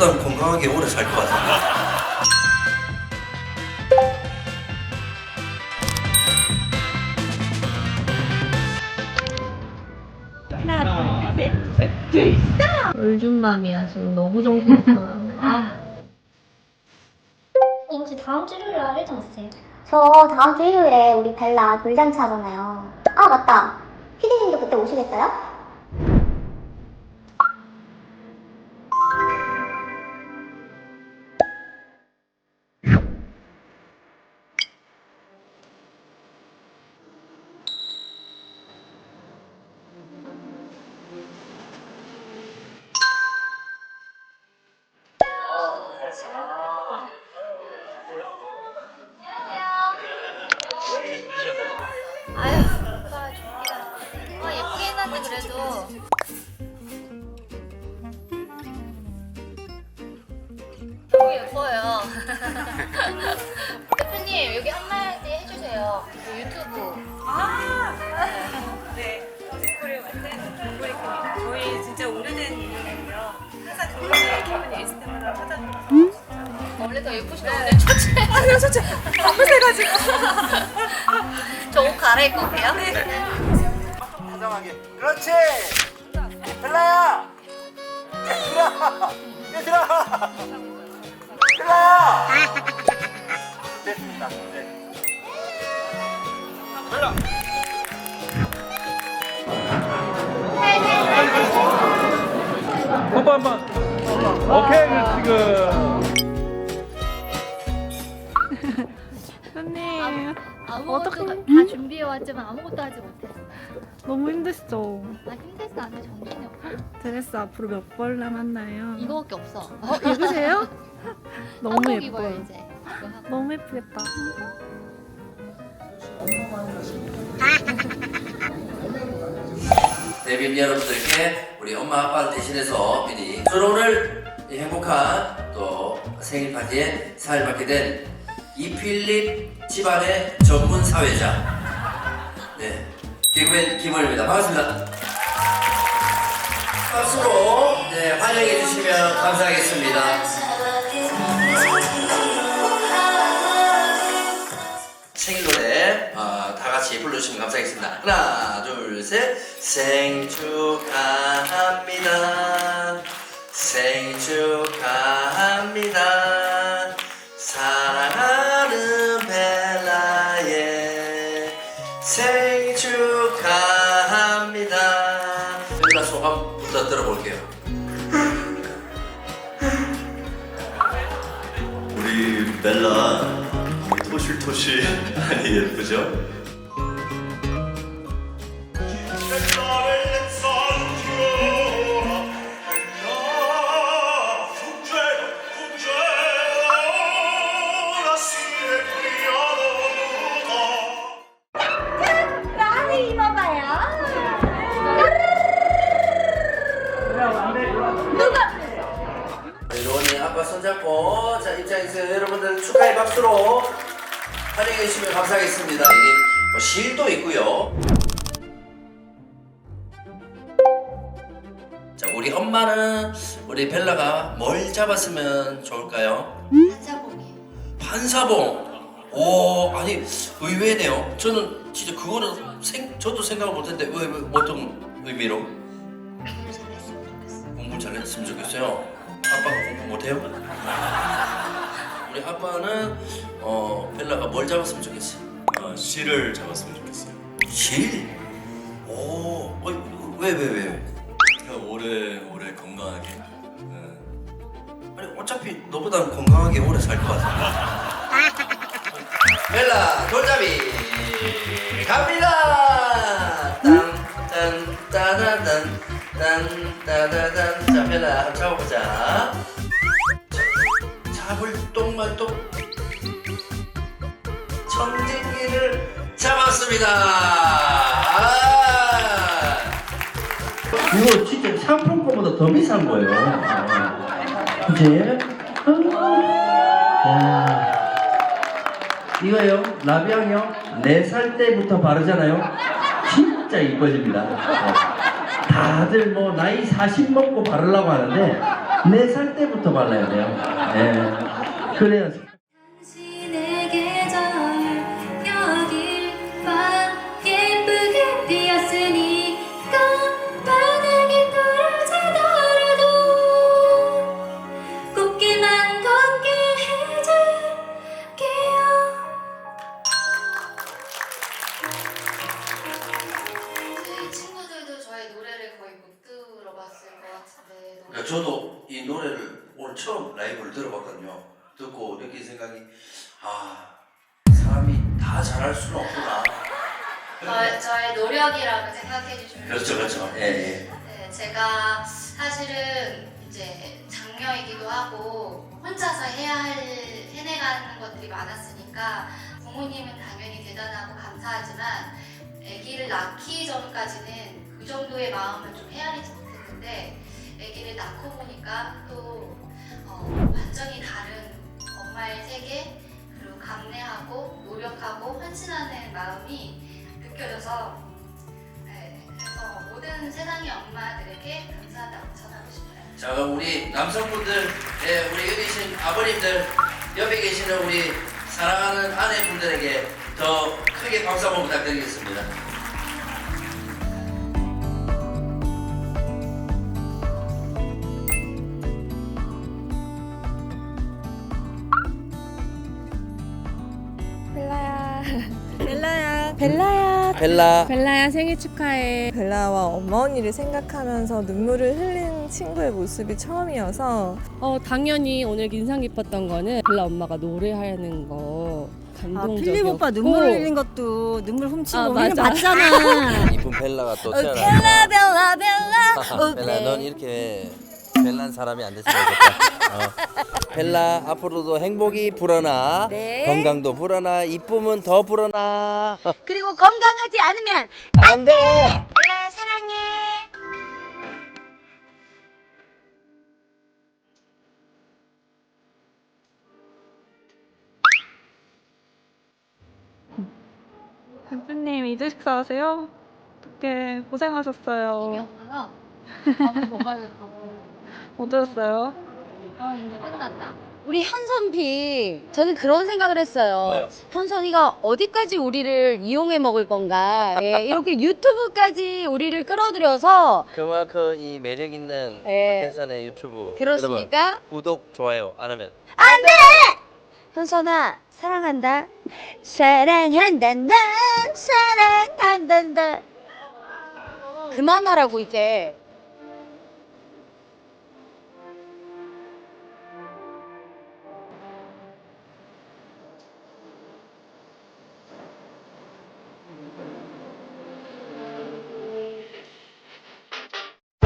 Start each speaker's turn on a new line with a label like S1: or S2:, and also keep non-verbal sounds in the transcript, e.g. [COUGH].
S1: 너보다 건강하게 오래 살 것 같아.
S2: 울줌맘이야 지금 너무 정신없어 아
S3: 혹시 다음 주 일요일에 할 일정 있으세요?
S4: 저 다음 주 일요일에 우리 벨라 돌잔치 하잖아요. 아, 맞다. 피디님도 그때 오시겠어요?
S2: 아유 오빠 준비가 아 예쁘게 해놨네 그래도. 너무 예뻐요. [LAUGHS] 대표님 여기 한마디 해주세요. 그 유튜브.
S5: 네, 우리 완전 우리입니다. 저희 진짜 오래된 인연이고요. 항상 저희는 기분이 있을 때마다 찾아주셔서
S2: 원래 더 예쁘시던데 초치
S5: 아니요, 솔직히 바쁘세가지고.
S2: 저 [LAUGHS] 옷 갈아입고 올게요
S6: 다정하게. 그렇지! 벨라야 얘들아 얘들아 벨라야 됐습니다 네. 벨라
S7: 뽀뽀 한 번. 오케이
S2: 아무것도 다 준비해 왔지만 아무것도 하지 못했어
S8: 너무 힘드시죠?
S2: 나 힘들어 안돼 정신이 없어
S8: 드레스 앞으로 몇 벌 남았나요?
S2: 이거밖에 없어
S8: 어 예쁘세요? [LAUGHS] 너무
S2: 한복
S8: 예뻐요.
S2: 입어요 이제 이거 하고.
S8: 너무 예쁘겠다. [LAUGHS]
S1: 대빈 여러분들께 우리 엄마 아빠를 대신해서 미리 서로를 이 행복한 또 생일 파티에 살 받게 된 이필립 집안의 전문 사회자 네 개그맨 김원입니다 반갑습니다 박수로 네 환영해 주시면 감사하겠습니다 생일 노래 어, 다 같이 불러주시면 감사하겠습니다. 하나, 둘, 셋. 생일 축하합니다. 생일 축하합니다. 소감 부터 들어볼게요.
S9: 우리 벨라 토실토실 [LAUGHS] 많이 예쁘죠?
S1: 로니 아빠 손잡고 자 입장해주세요 여러분들 축하의 박수로 환영해 주시면 감사하겠습니다. 여기 뭐 실도 있고요. 자 우리 엄마는 우리 벨라가 뭘 잡았으면 좋을까요? 판사봉. 오 아니 의외네요. 저는 진짜 그거는 생, 저도 생각을 못했는데 왜, 왜 어떤 의미로? 잘했으면 좋겠어요 아빠가 공부 못해요? [LAUGHS] 우리 아빠는 어 벨라가 뭘 잡았으면 좋겠어
S9: 어, 실을 잡았으면 좋겠어요.
S1: 실? 오, 어, 왜, 왜, 왜?
S9: 그냥 오래 오래 건강하게. 네.
S1: 아니, 어차피 너보다 건강하게 오래 살 것 같아. [LAUGHS] 벨라, 돌잡이, 갑니다! 딴, 딴, 따다단, 딴, 따다단. 자, 벨라, 한번 잡아보자. 자, 잡을 똥말똥. 청진기를 잡았습니다. 아! 이거 진짜 상품권보다 더 비싼 거예요. 그치? 야. 이거요, 라비앙이요, 4살 때부터 바르잖아요. 진짜 이뻐집니다. 네. 다들 뭐 나이 40 먹고 바르려고 하는데 네살 때부터 발라야 돼요. 예. 그래야 다 잘할 수는 없구나.
S2: 저의, 저의 노력이라고 생각해 주시면
S1: 그렇죠, 그렇죠. 예, 예.
S2: 네, 제가 사실은 이제 장녀이기도 하고 혼자서 해야 할 해내가는 것들이 많았으니까 부모님은 당연히 대단하고 감사하지만 아기를 낳기 전까지는 그 정도의 마음을 좀 헤아리지 못했는데 아기를 낳고 보니까 또 어, 완전히 다른 엄마의 세계 감내하고 노력하고 헌신하는 마음이 느껴져서 네, 모든 세상의 엄마들에게 감사하다고 전하고 싶어요.
S1: 자, 그럼 우리 남성분들, 예, 우리 여기 계신 아버님들, 옆에 계시는 우리 사랑하는 아내분들에게 더 크게 박수 한번 부탁드리겠습니다.
S5: 벨라. 벨라야 생일 축하해. 벨라와 언니를 생각하면서 눈물을 흘린 친구의 모습이 처음이어서
S10: 어 당연히 오늘 인상 깊었던 거는 벨라 엄마가 노래하는 거
S11: 아,
S10: 감동적이었고
S11: 필립 오빠 눈물 흘린 것도 눈물 훔치고
S10: 아,
S11: 우리는
S10: 맞아.
S11: 봤잖아. [LAUGHS]
S1: 이쁜 벨라가 또 태어났다.
S11: 벨라 벨라 [LAUGHS] 벨라.
S1: 벨라, 넌 이렇게 벨란 사람이 안 됐으면 좋겠다. 어. 벨라, 앞으로도 행복이 불어나,
S11: 네.
S1: 건강도 불어나, 이쁨은 더 불어나.
S11: 그리고 건강하지 않으면
S1: 안 돼!
S11: 벨라 사랑해.
S8: 대표님 이제 식사하세요? 어떻게 고생하셨어요.
S2: 엄마가 밥을 먹어야겠다고.
S8: 못 들었어요?
S2: 아 이제 끝났다.
S11: 우리 현선비 저는 그런 생각을 했어요. 현선이가 어디까지 우리를 이용해 먹을 건가? 예, 이렇게 [LAUGHS] 유튜브까지 우리를 끌어들여서
S1: 그만큼 이 매력 있는
S11: 예.
S1: 박현선의 유튜브.
S11: 그렇습니까?
S1: 구독, 좋아요 안 하면
S11: 현선아 사랑한다. 사랑한단다. 사랑한단다. 그만하라고 이제.